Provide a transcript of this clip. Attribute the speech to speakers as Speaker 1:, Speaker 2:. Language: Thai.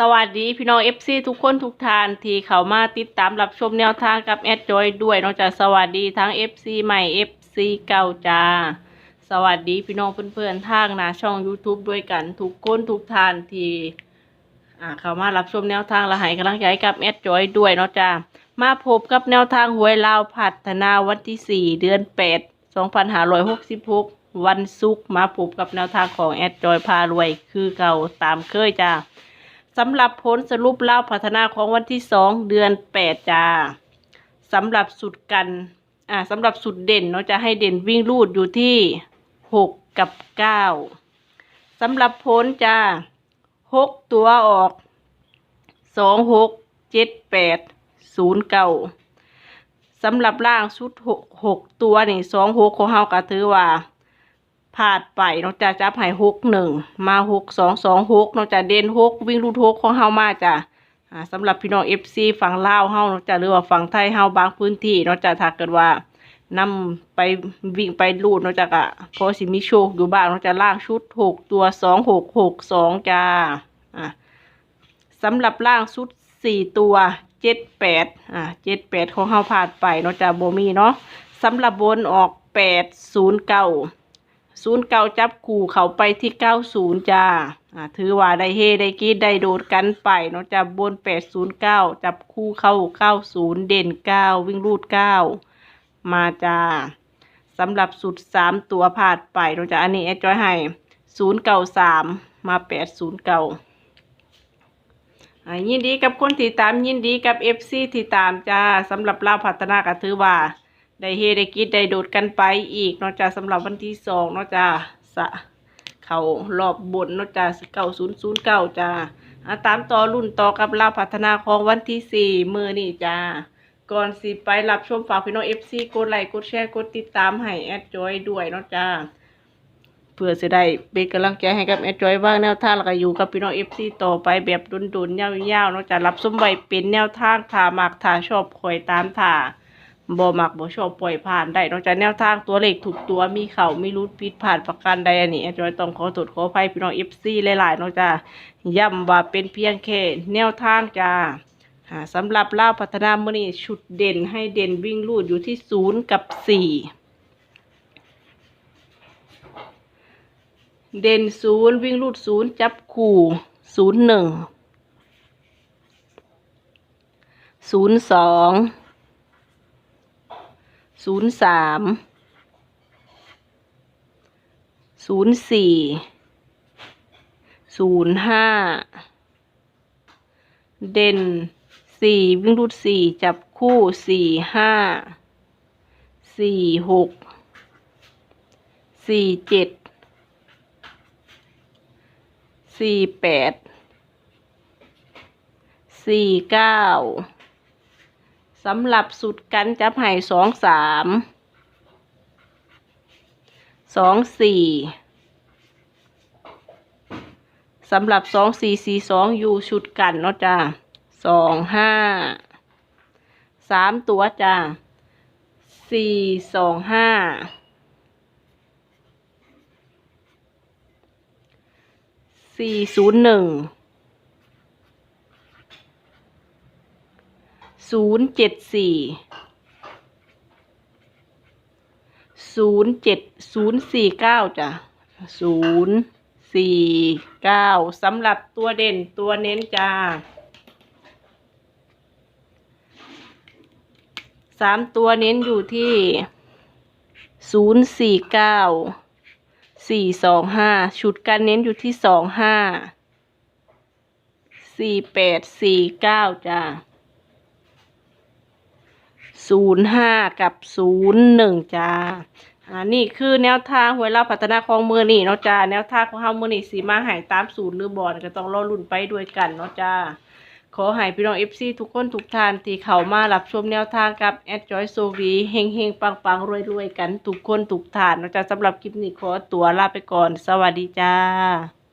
Speaker 1: สวัสดีพี่น้องเอฟซีทุกคนทุกทานที่เข้ามาติดตามรับชมแนวทางกับแอดจอยด้วยนอกจากสวัสดีทั้ง FC ใหม่ FC เก่าจ้า สวัสดีพี่น้องเพื่อนๆทางนาช่อง YouTube ด้วยกันทุกคนทุกทานที่อ่าเข้ามารับชมแนวทางและให้กำลังใจกับแอดจอยด้วยเนาะจ้ามาพบกับแนวทางหวยลาวพัฒนาวันที่ 4 เดือน 8 2566 วันศุกร์มาพบกับแนวทางของแอดจอยพารวย คือเก่าตามเคยจ้า สำหรับผลสรุปเล่าพัฒนาของวันที่สองเดือนแปดจ้าสำหรับสุดกัน อ่าสำหรับสุดเด่นเนาะจะให้เด่นวิ่งรูดอยู่ที่หกกับเก้าสำหรับผลจ้าหกตัวออกสองหกเจ็ดแปดศูนย์เก้าสำหรับล่างชุดหกหกตัวนี่สองหกของเฮาก็ถือว่า พาดไปนอกจากจับหายหกหนึ่งมาหกสองสองหกนอกจากเด่นหกวิ่งรูดหกของเฮามาจ้ะอ่าสำหรับพี่น้องเอฟซีฝั่งลาวเฮานอกจากหรือว่าฝั่งไทยเฮาบางพื้นที่นอกจากถ้าเกิดว่านำไปวิ่งไปรูดนอกจากอะพอสิมีโชคอยู่บ้างนอกจากล่างชุดหกตัวสองหกหกสองจ้าอ่าสำหรับล่างชุดสี่ตัวเจ็ดแปดอ่าเจ็ดแปดของเฮาผ่านไปนอกจากโบมีเนาะสำหรับบนออกแปดศูนย์เก้า ศูนย์เก้าจับคู่เขาไปที่เก้าศูนย์จ้าอ่าถือว่าได้เฮได้กีดได้โดดกันไปเนาะจับบนแปดศูนย์เก้าจับคู่เข้าเก้าศูนย์เด่นเก้าวิ่งรูดเก้ามาจ้าสำหรับสุดสามตัวพาดไปเนาะจ้าอันนี้แอดจอยให้ศูนย์เก้าสามมาแปดศูนย์เก้าอ่ายินดีกับคนที่ตามยินดีกับเอฟซีที่ตามจ้าสำหรับเล่าพัฒนาก็ถือว่า ได้เฮได้กิดได้โดดกันไปอีกนอกจากสำหรับวันที่สองนอกจากสะเขารอบบนนอกจากเก้าศูนย์ศูนย์เก้าจ้าตามต่อรุ่นต่อกับลาพัฒนาของวันที่สี่มือนี่จ้าก่อนสิไปรับชมฝากพี่น้องเอฟซีกดไลค์กดแชร์กดติดตามให้แอดจอยด้วยนาะจ้าเพื่อจะได้เป็นกำลังใจให้กับแอดจอยว่างแนวทางแล้วก็อยู่กับพี่น้องเอฟซีต่อไปแบบดุนๆยาวๆนาะจ้ารับสมไว้เป็นแนวทางถ่ามักถ่าชอบคอยตามถ่า บ่มักบ่ชอบปล่อยผ่านได้นอกจากแนวทางตัวเลขถูกตัวมีเขาม่รุดผิดผ่านประการใดอันนี้จอยต้องขอโทษขออภัยพี่น้องเอฟซีหลายๆนอกจากย้ำว่าเป็นเพียงแค่แนวทางจ้าสำหรับเล่าพัฒนามื่อนี้ชุดเด่นให้เด่นวิ่งลูดอยู่ที่ศูนย์กับสี่เด่นศูนย์วิ่งลูดศูนย์จับคู่ศูนย์หนึ่งศูนย์สอง ศูนย์สามศูนย์สี่ศูนย์ห้าเด่นสี่วิ่งรูดสี่จับคู่สี่ห้าสี่หกสี่เจ็ดสี่แปดสี่เก้า สำหรับสุดกันจับไห่สองสามสองสี่สำหรับสองสี่สี่สองอยู่ชุดกันเนาะจ้าสองห้าสามตัวจ้าสี่สองห้าสี่ศูนย์หนึ่ง ศูนย์เจ็ดสี่ศูนย์เจ็ดศูนย์สี่เก้าจ้ะศูนย์สี่เก้าสำหรับตัวเด่นตัวเน้นจ้าสามตัวเน้นอยู่ที่ศูนย์สี่เก้าสี่สองห้าชุดการเน้นอยู่ที่สองห้าสี่แปดสี่เก้าจ้า ศูนย์ห้ากับศูนย์หนึ่งจ้าอ่านี่คือแนวทางหวยเราพัฒนาของมือนี่เนาะจ้าแนวทางของเฮามือนี่สีมาหายตามศูนย์หรือบอลก็ต้องรอรุ่นไปด้วยกันเนาะจ้าขอให้พี่น้องเอฟซีทุกคนทุกท่านที่เข้ามารับชมแนวทางกับแอดจอยโซวีเฮงเฮงปังปังรวยรวยกันทุกคนทุกท่านเนาะจ้าสำหรับคลิปนี้ขอตัวลาไปก่อน สวัสดีจ้า